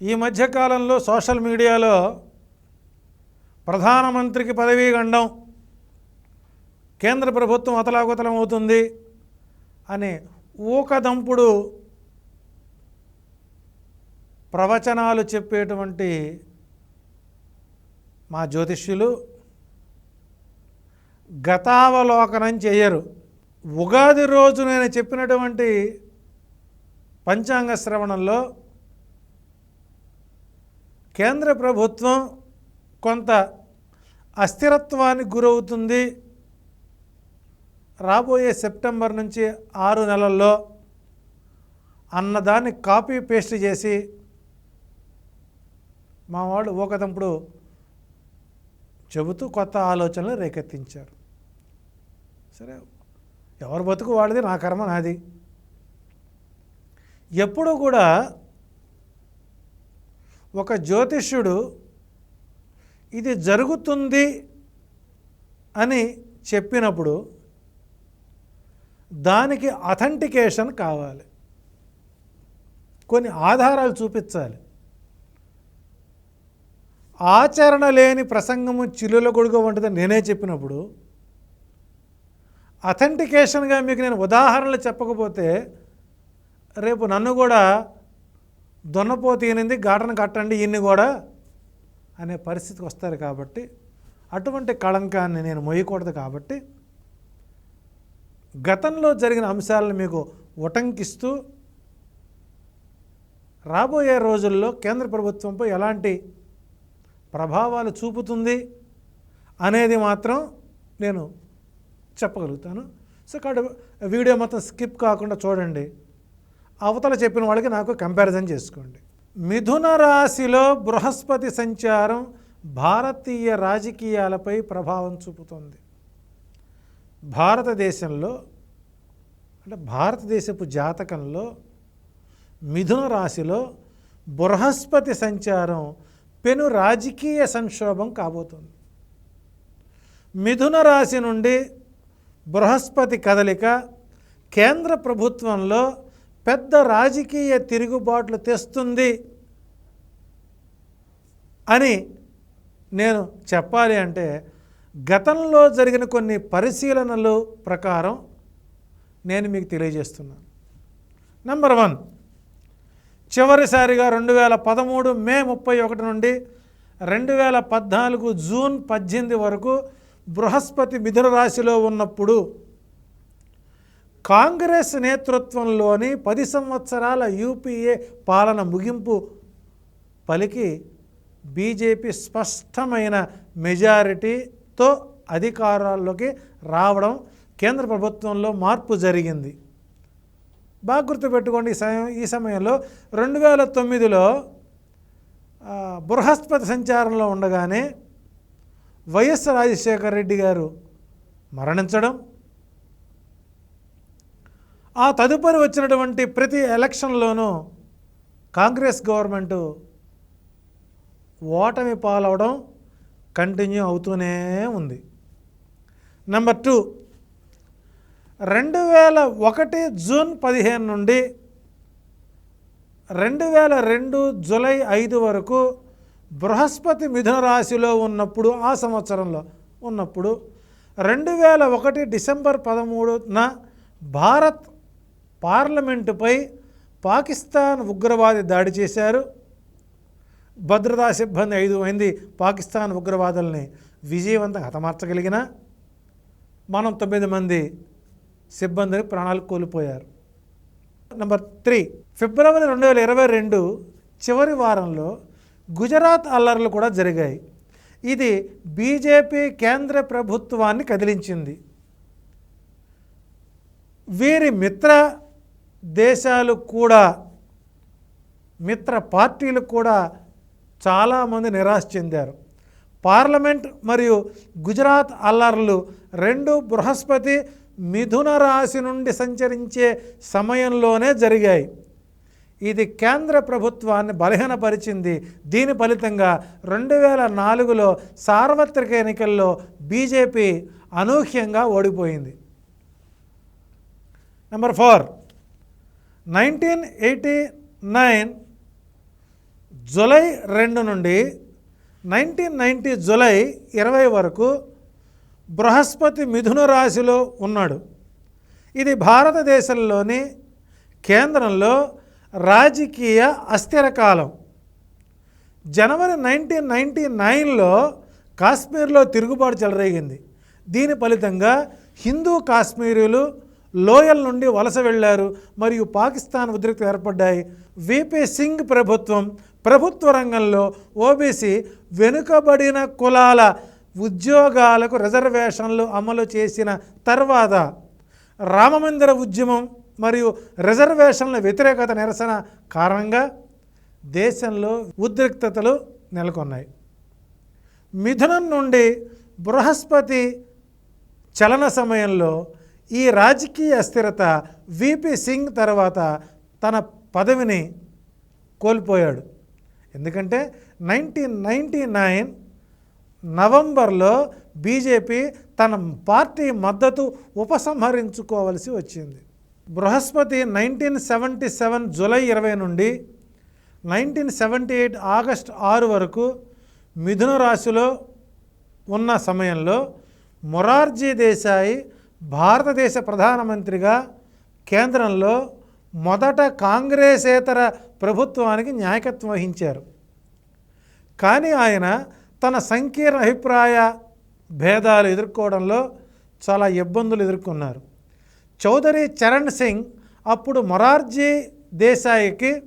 ఈ మధ్యకాలంలో సోషల్ మీడియాలో ప్రధానమంత్రికి పదవీ గండం కేంద్ర ప్రభుత్వం అతలాకుతలం అవుతుంది అని ఊకదంపుడు ప్రవచనాలు చెప్పేటువంటి మా జ్యోతిష్యులు గతావలోకనం చేయరు. ఉగాది రోజు నేను చెప్పినటువంటి పంచాంగ శ్రవణంలో కేంద్ర ప్రభుత్వం కొంత అస్థిరత్వానికి గురవుతుంది. రాబోయే సెప్టెంబర్ నుంచి ఆరు నెలల్లో అన్నదాన్ని కాపీ పేస్ట్ చేసి మా వాళ్ళు ఊకదంపుడు చెబుతూ కొత్త ఆలోచనలు రేకెత్తించారు. సరే ఎవరు బతుకు వాళ్ళది నా కర్మ నాది. ఎప్పుడూ కూడా ఒక జ్యోతిష్యుడు ఇది జరుగుతుంది అని చెప్పినప్పుడు దానికి అథెంటికేషన్ కావాలి. కొన్ని ఆధారాలు చూపించాలి. ఆచరణ లేని ప్రసంగము చిల్లుల గొడుగు వంటిదని నేనే చెప్పినప్పుడు అథెంటికేషన్గా మీకు నేను ఉదాహరణలు చెప్పకపోతే రేపు నన్ను కూడా దున్నపోతు ఈనింది ఘాటను కట్టండి ఇన్ని కూడా అనే పరిస్థితికి వస్తారు కాబట్టి అటువంటి కళంకాన్ని నేను మొయ్యకూడదు కాబట్టి గతంలో జరిగిన అంశాలను మీకు ఉటంకిస్తూ రాబోయే రోజుల్లో కేంద్ర ప్రభుత్వంపై ఎలాంటి ప్రభావాలు చూపుతుంది అనేది మాత్రం నేను చెప్పగలుగుతాను. సో కాబట్టి వీడియో మొత్తం స్కిప్ కాకుండా చూడండి. అవతల చెప్పిన వాళ్ళకి నాకు కంపారిజన్ చేసుకోండి. మిథున రాశిలో బృహస్పతి సంచారం భారతీయ రాజకీయాలపై ప్రభావం చూపుతుంది. భారతదేశంలో అంటే భారతదేశపు జాతకంలో మిథున రాశిలో బృహస్పతి సంచారం పెను రాజకీయ సంక్షోభం కాబోతుంది. మిథున రాశి నుండి బృహస్పతి కదలిక కేంద్ర ప్రభుత్వంలో పెద్ద రాజకీయ తిరుగుబాట్లు తెస్తుంది అని నేను చెప్పాలి అంటే గతంలో జరిగిన కొన్ని పరిశీలనలు ప్రకారం నేను మీకు తెలియజేస్తున్నాను. నెంబర్ వన్ చివరిసారిగా రెండు వేల పదమూడు మే ముప్పై ఒకటి నుండి రెండు వేల పద్నాలుగు జూన్ పద్దెనిమిది వరకు బృహస్పతి మిథున రాశిలో ఉన్నప్పుడు కాంగ్రెస్ నేతృత్వంలోని పది సంవత్సరాల యూపీఏ పాలన ముగింపు పలికి బీజేపీ స్పష్టమైన మెజారిటీతో అధికారాల్లోకి రావడం కేంద్ర ప్రభుత్వంలో మార్పు జరిగింది. బాగా గుర్తుపెట్టుకోండి ఈ సమయం ఈ సమయంలో రెండు వేల తొమ్మిదిలో బృహస్పతి సంచారంలో ఉండగానే వైఎస్ రాజశేఖర రెడ్డి గారు మరణించడం ఆ తదుపరి వచ్చినటువంటి ప్రతి ఎలక్షన్లోనూ కాంగ్రెస్ గవర్నమెంటు ఓటమి పాలవడం కంటిన్యూ అవుతూనే ఉంది. నెంబర్ టూ రెండు వేల ఒకటి జూన్ పదిహేను నుండి రెండు వేల రెండు జూలై ఐదు వరకు బృహస్పతి మిథున రాశిలో ఉన్నప్పుడు ఆ సంవత్సరంలో ఉన్నప్పుడు రెండు వేల ఒకటి డిసెంబర్ పదమూడున భారత్ పార్లమెంటుపై పాకిస్తాన్ ఉగ్రవాది దాడి చేశారు. భద్రతా సిబ్బంది ఐదు మంది పాకిస్తాన్ ఉగ్రవాదుల్ని విజయవంతంగా హతమార్చగలిగిన మనం తొమ్మిది మంది సిబ్బందిని ప్రాణాలు కోల్పోయారు. నెంబర్ త్రీ ఫిబ్రవరి రెండు వేల ఇరవై రెండు చివరి వారంలో గుజరాత్ అల్లర్లు కూడా జరిగాయి. ఇది బీజేపీ కేంద్ర ప్రభుత్వాన్ని కదిలించింది. వీరి మిత్ర దేశాలు కూడా మిత్ర పార్టీలు కూడా చాలామంది నిరాశ చెందారు. పార్లమెంట్ మరియు గుజరాత్ అల్లర్లు రెండు బృహస్పతి మిథున రాశి నుండి సంచరించే సమయంలోనే జరిగాయి. ఇది కేంద్ర ప్రభుత్వాన్ని బలహీనపరిచింది. దీని ఫలితంగా రెండు వేల నాలుగులో సార్వత్రిక ఎన్నికల్లో బీజేపీ అనూహ్యంగా ఓడిపోయింది. Number four. Nineteen eighty nine July రెండు నుండి నైన్టీన్ నైంటీ జులై ఇరవై వరకు బృహస్పతి మిథున రాశిలో ఉన్నాడు. ఇది భారతదేశంలోని కేంద్రంలో రాజకీయ అస్థిర కాలం. జనవరి నైన్టీన్ నైంటీ నైన్లో కాశ్మీర్లో తిరుగుబాటు చెలరేగింది. దీని ఫలితంగా హిందూ కాశ్మీరీలు లోయల నుండి వలస వెళ్ళారు. మరియు పాకిస్తాన్ ఉద్రిక్తలు ఏర్పడ్డాయి. విపి సింగ్ ప్రభుత్వం ప్రభుత్వ రంగంలో ఓబీసీ వెనుకబడిన కులాల ఉద్యోగాలకు రిజర్వేషన్లు అమలు చేసిన తర్వాత రామమందిర ఉద్యమం మరియు రిజర్వేషన్ల వ్యతిరేకత నిరసన కారణంగా దేశంలో ఉద్రిక్తతలు నెలకొన్నాయి. మిథునం నుండి బృహస్పతి చలన సమయంలో ఈ రాజకీయ అస్థిరత విపి సింగ్ తర్వాత తన పదవిని కోల్పోయాడు. ఎందుకంటే నైన్టీన్ నైంటీ నైన్ నవంబర్లో బీజేపీ తన పార్టీ మద్దతు ఉపసంహరించుకోవలసి వచ్చింది. బృహస్పతి నైన్టీన్ సెవెంటీ సెవెన్ జూలై ఇరవై నుండి నైన్టీన్ సెవెంటీ ఎయిట్ ఆగస్ట్ ఆరు వరకు మిథున రాశిలో ఉన్న సమయంలో మొరార్జీ దేశాయి భారతదేశ ప్రధానమంత్రిగా కేంద్రంలో మొదట కాంగ్రెసేతర ప్రభుత్వానికి నాయకత్వం వహించారు. కానీ ఆయన తన సంకీర్ణ అభిప్రాయ భేదాలు ఎదుర్కోవడంలో చాలా ఇబ్బందులు ఎదుర్కొన్నారు. చౌదరి చరణ్ సింగ్ అప్పుడు మొరార్జీ దేశాయికి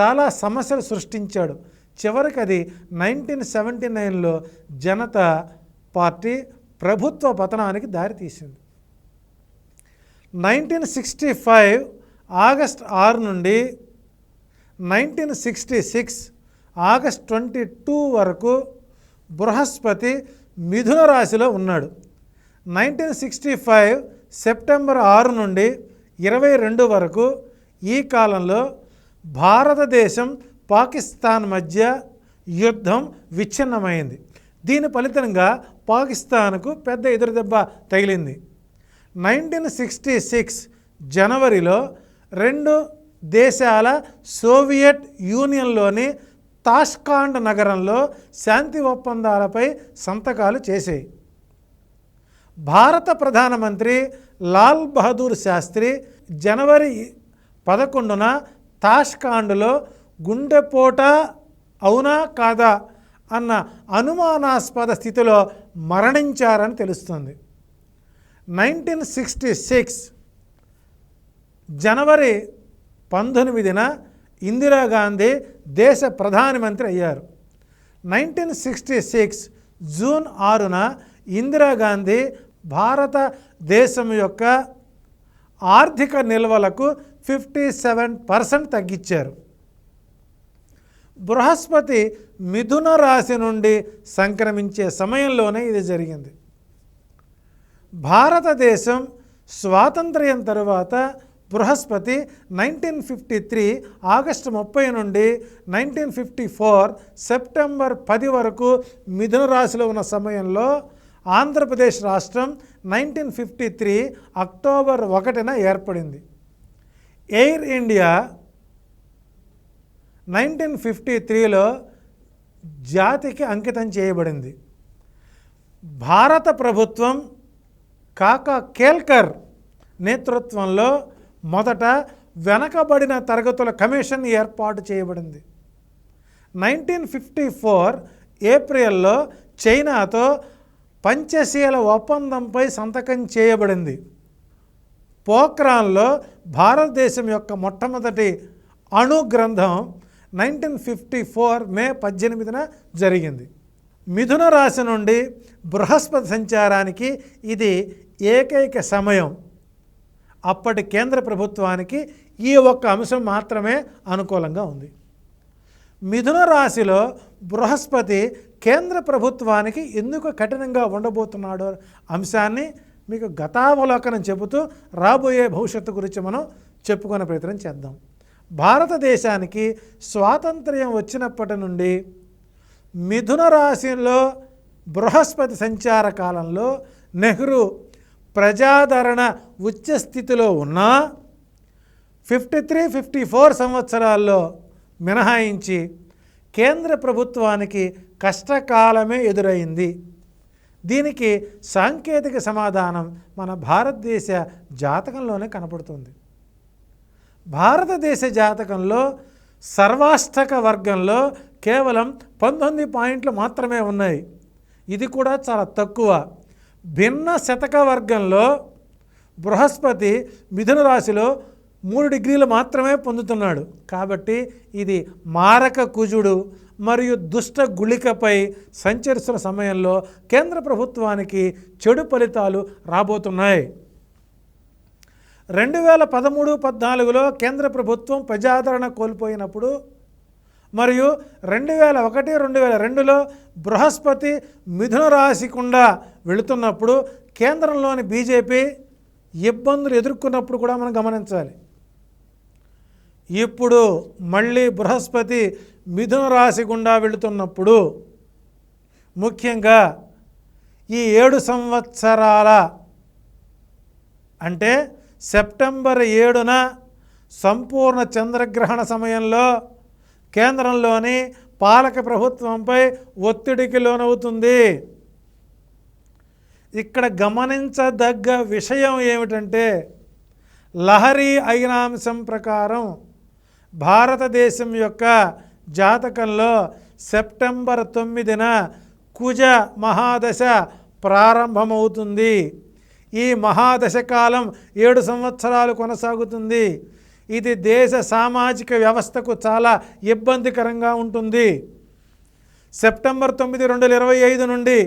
చాలా సమస్యలు సృష్టించాడు. చివరికి అది నైన్టీన్ సెవెంటీ నైన్లో జనతా పార్టీ ప్రభుత్వ పతనానికి దారితీసింది. నైన్టీన్ సిక్స్టీ ఫైవ్ ఆగస్ట్ ఆరు నుండి nineteen sixty six August twenty two వరకు బృహస్పతి మిథున రాశిలో ఉన్నాడు. నైన్టీన్ సిక్స్టీ ఫైవ్ సెప్టెంబర్ ఆరు నుండి ఇరవై రెండు వరకు ఈ కాలంలో భారతదేశం పాకిస్తాన్ మధ్య యుద్ధం విచ్ఛిన్నమైంది. దీని ఫలితంగా పాకిస్తాన్కు పెద్ద ఎదురుదెబ్బ తగిలింది. నైన్టీన్ సిక్స్టీ సిక్స్ జనవరిలో రెండు దేశాల సోవియట్ యూనియన్లోని తాష్కాండ్ నగరంలో శాంతి ఒప్పందాలపై సంతకాలు చేశాయి. భారత ప్రధానమంత్రి లాల్ బహదూర్ శాస్త్రి జనవరి పదకొండున తాష్కాండ్లో గుండెపోట అవునా కాదా అన్న అనుమానాస్పద స్థితిలో మరణించారని తెలుస్తుంది. నైన్టీన్ సిక్స్టీ సిక్స్ జనవరి పంతొమ్మిదిన ఇందిరాగాంధీ దేశ ప్రధానమంత్రి అయ్యారు. నైన్టీన్ సిక్స్టీ సిక్స్ జూన్ ఆరున ఇందిరాగాంధీ భారతదేశం యొక్క ఆర్థిక నిల్వలకు ఫిఫ్టీ సెవెన్ పర్సెంట్ తగ్గించారు. బృహస్పతి మిథున రాశి నుండి సంక్రమించే సమయంలోనే ఇది జరిగింది. భారతదేశం స్వాతంత్ర్యం తరువాత బృహస్పతి నైన్టీన్ ఫిఫ్టీ త్రీ ఆగస్టు ముప్పై నుండి నైన్టీన్ ఫిఫ్టీ ఫోర్ సెప్టెంబర్ పది వరకు మిథున రాశిలో ఉన్న సమయంలో ఆంధ్రప్రదేశ్ రాష్ట్రం నైన్టీన్ ఫిఫ్టీ త్రీ అక్టోబర్ ఒకటిన ఏర్పడింది. ఎయిర్ ఇండియా నైన్టీన్ ఫిఫ్టీ త్రీలో జాతికి అంకితం చేయబడింది. భారత ప్రభుత్వం కాకా కేల్కర్ నేతృత్వంలో మొదట వెనకబడిన తరగతుల కమిషన్ ఏర్పాటు చేయబడింది. నైన్టీన్ ఫిఫ్టీ ఫోర్ ఏప్రిల్లో చైనాతో పంచశీల ఒప్పందంపై సంతకం చేయబడింది. పోఖ్రాన్లో భారతదేశం యొక్క మొట్టమొదటి అణు గ్రంథం నైన్టీన్ ఫిఫ్టీ ఫోర్ మే పద్దెనిమిదిన జరిగింది. మిథున రాశి నుండి బృహస్పతి సంచారానికి ఇది ఏకైక సమయం. అప్పటి కేంద్ర ప్రభుత్వానికి ఈ ఒక్క అంశం మాత్రమే అనుకూలంగా ఉంది. మిథున రాశిలో బృహస్పతి కేంద్ర ప్రభుత్వానికి ఎందుకు కఠినంగా ఉండబోతున్నాడో అంశాన్ని మీకు గతావలోకనం చెబుతూ రాబోయే భవిష్యత్తు గురించి మనం చెప్పుకునే ప్రయత్నం చేద్దాం. భారతదేశానికి స్వాతంత్ర్యం వచ్చినప్పటి నుండి మిథున రాశిలో బృహస్పతి సంచార కాలంలో నెహ్రూ ప్రజాదరణ ఉచ్చస్థితిలో ఉన్నా ఫిఫ్టీ త్రీ ఫిఫ్టీ ఫోర్ సంవత్సరాల్లో మినహాయించి కేంద్ర ప్రభుత్వానికి కష్టకాలమే ఎదురైంది. దీనికి సాంకేతిక సమాధానం మన భారతదేశ జాతకంలోనే కనపడుతుంది. భారతదేశ జాతకంలో సర్వాష్టక వర్గంలో కేవలం పంతొమ్మిది పాయింట్లు మాత్రమే ఉన్నాయి. ఇది కూడా చాలా తక్కువ. భిన్న శతక వర్గంలో బృహస్పతి మిథున రాశిలో మూడు డిగ్రీలు మాత్రమే పొందుతున్నాడు. కాబట్టి ఇది మారక కుజుడు మరియు దుష్ట గుళికపై సంచరిస్తున్న సమయంలో కేంద్ర ప్రభుత్వానికి చెడు ఫలితాలు రాబోతున్నాయి. రెండు వేల పదమూడు పద్నాలుగులో కేంద్ర ప్రభుత్వం ప్రజాదరణ కోల్పోయినప్పుడు మరియు రెండు వేల ఒకటి రెండు వేల రెండులో బృహస్పతి మిథున రాశి గుండా వెళుతున్నప్పుడు కేంద్రంలోని బీజేపీ ఇబ్బందులు ఎదుర్కొన్నప్పుడు కూడా మనం గమనించాలి. ఇప్పుడు మళ్ళీ బృహస్పతి మిథున రాశి గుండా వెళుతున్నప్పుడు ముఖ్యంగా ఈ ఏడు సంవత్సరాల అంటే సెప్టెంబర్ ఏడున సంపూర్ణ చంద్రగ్రహణ సమయంలో కేంద్రంలోని పాలక ప్రభుత్వంపై ఒత్తిడికి లోనవుతుంది. ఇక్కడ గమనించదగ్గ విషయం ఏమిటంటే లహరి అయినాంశం ప్రకారం భారతదేశం యొక్క జాతకంలో సెప్టెంబర్ తొమ్మిదిన కుజ మహాదశ ప్రారంభమవుతుంది. ఈ మహాదశ కాలం ఏడు సంవత్సరాలు కొనసాగుతుంది. ఇది దేశ సామాజిక వ్యవస్థకు చాలా ఇబ్బందికరంగా ఉంటుంది. సెప్టెంబర్ తొమ్మిది రెండు వేల ఇరవై ఐదు నుండి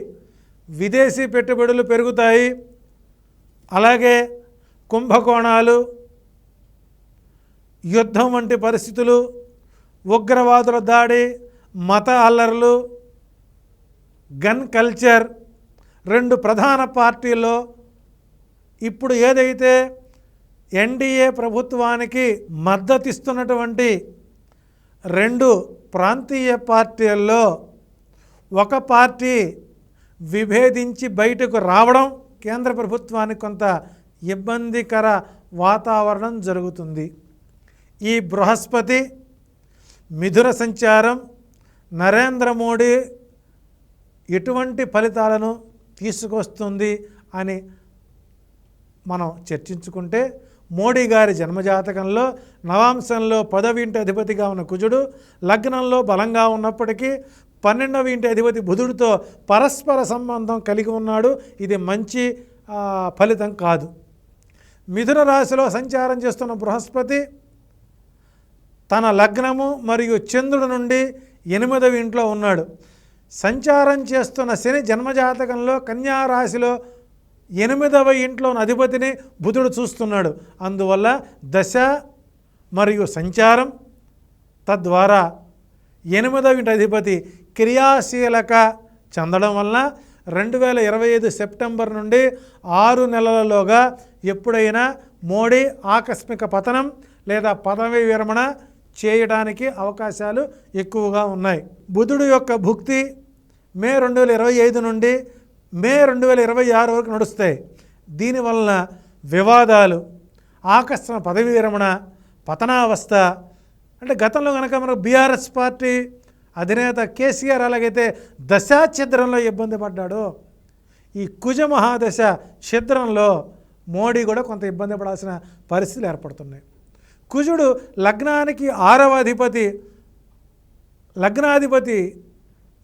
విదేశీ పెట్టుబడులు పెరుగుతాయి. అలాగే కుంభకోణాలు యుద్ధం వంటి పరిస్థితులు ఉగ్రవాదుల దాడి మత అల్లర్లు గన్ కల్చర్ రెండు ప్రధాన పార్టీల్లో ఇప్పుడు ఏదైతే ఎన్డీఏ ప్రభుత్వానికి మద్దతిస్తున్నటువంటి రెండు ప్రాంతీయ పార్టీల్లో ఒక పార్టీ విభేదించి బయటకు రావడం కేంద్ర ప్రభుత్వానికి కొంత ఇబ్బందికర వాతావరణం జరుగుతుంది. ఈ బృహస్పతి మిథున సంచారం నరేంద్ర మోడీ ఎటువంటి ఫలితాలను తీసుకొస్తుంది అని మనం చర్చించుకుంటే మోడీ గారి జన్మజాతకంలో నవాంశంలో పదవి ఇంటి అధిపతిగా ఉన్న కుజుడు లగ్నంలో బలంగా ఉన్నప్పటికీ పన్నెండవ ఇంటి అధిపతి బుధుడితో పరస్పర సంబంధం కలిగి ఉన్నాడు. ఇది మంచి ఫలితం కాదు. మిథున రాశిలో సంచారం చేస్తున్న బృహస్పతి తన లగ్నము మరియు చంద్రుడి నుండి ఎనిమిదవ ఇంట్లో ఉన్నాడు. సంచారం చేస్తున్న శని జన్మజాతకంలో కన్యా రాశిలో ఎనిమిదవ ఇంట్లోని అధిపతిని బుధుడు చూస్తున్నాడు. అందువల్ల దశ మరియు సంచారం తద్వారా ఎనిమిదవ ఇంటి అధిపతి క్రియాశీలక చెందడం వలన రెండు వేల ఇరవై ఐదు సెప్టెంబర్ నుండి ఆరు నెలలలోగా ఎప్పుడైనా మోడీ ఆకస్మిక పతనం లేదా పదవి విరమణ చేయడానికి అవకాశాలు ఎక్కువగా ఉన్నాయి. బుధుడు యొక్క భుక్తి మే రెండు వేల ఇరవై ఐదు నుండి మే రెండు వేల ఇరవై ఆరు వరకు నడుస్తాయి. దీనివలన వివాదాలు ఆకస్మ పదవి విరమణ పతనావస్థ అంటే గతంలో కనుక మనకు బీఆర్ఎస్ పార్టీ అధినేత కేసీఆర్ అలాగైతే దశాఛిద్రంలో ఇబ్బంది పడ్డాడో. ఈ కుజ మహాదశ ఛిద్రంలో మోడీ కూడా కొంత ఇబ్బంది పడాల్సిన పరిస్థితులు ఏర్పడుతున్నాయి. కుజుడు లగ్నానికి ఆరవ అధిపతి లగ్నాధిపతి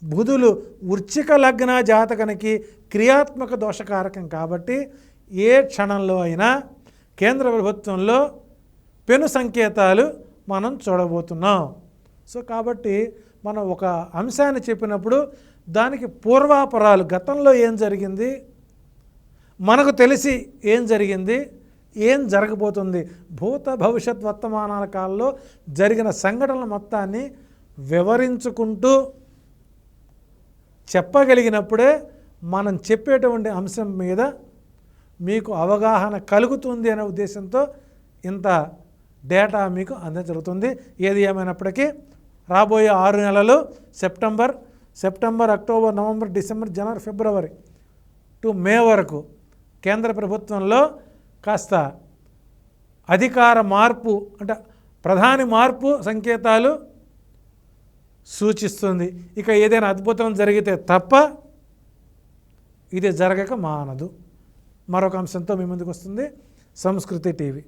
బుధులు వృచ్చిక లగ్న జాతకనికి క్రియాత్మక దోషకారకం కాబట్టి ఏ క్షణంలో అయినా కేంద్ర ప్రభుత్వంలో పెను సంకేతాలు మనం చూడబోతున్నాం. సో కాబట్టి మనం ఒక అంశాన్ని చెప్పినప్పుడు దానికి పూర్వాపరాలు గతంలో ఏం జరిగింది మనకు తెలిసి ఏం జరిగింది ఏం జరగబోతుంది భూత భవిష్యత్ వర్తమానాల కాలంలో జరిగిన సంఘటనల మొత్తాన్ని వివరించుకుంటూ చెప్పగలిగినప్పుడే మనం చెప్పేటువంటి అంశం మీద మీకు అవగాహన కలుగుతుంది అనే ఉద్దేశంతో ఇంత డేటా మీకు అందించగలుగుతుంది ఏది ఏమైనప్పటికీ రాబోయే ఆరు నెలలు September September October November December January February to May వరకు కేంద్ర ప్రభుత్వంలో కాస్త అధికార మార్పు అంటే ప్రధాని మార్పు సంకేతాలు సూచిస్తుంది. ఇక ఏదైనా అద్భుతం జరిగితే తప్ప ఇది జరగక మానదు. మరొక అంశంతో మీ ముందుకు వస్తుంది సంస్కృతి టీవీ.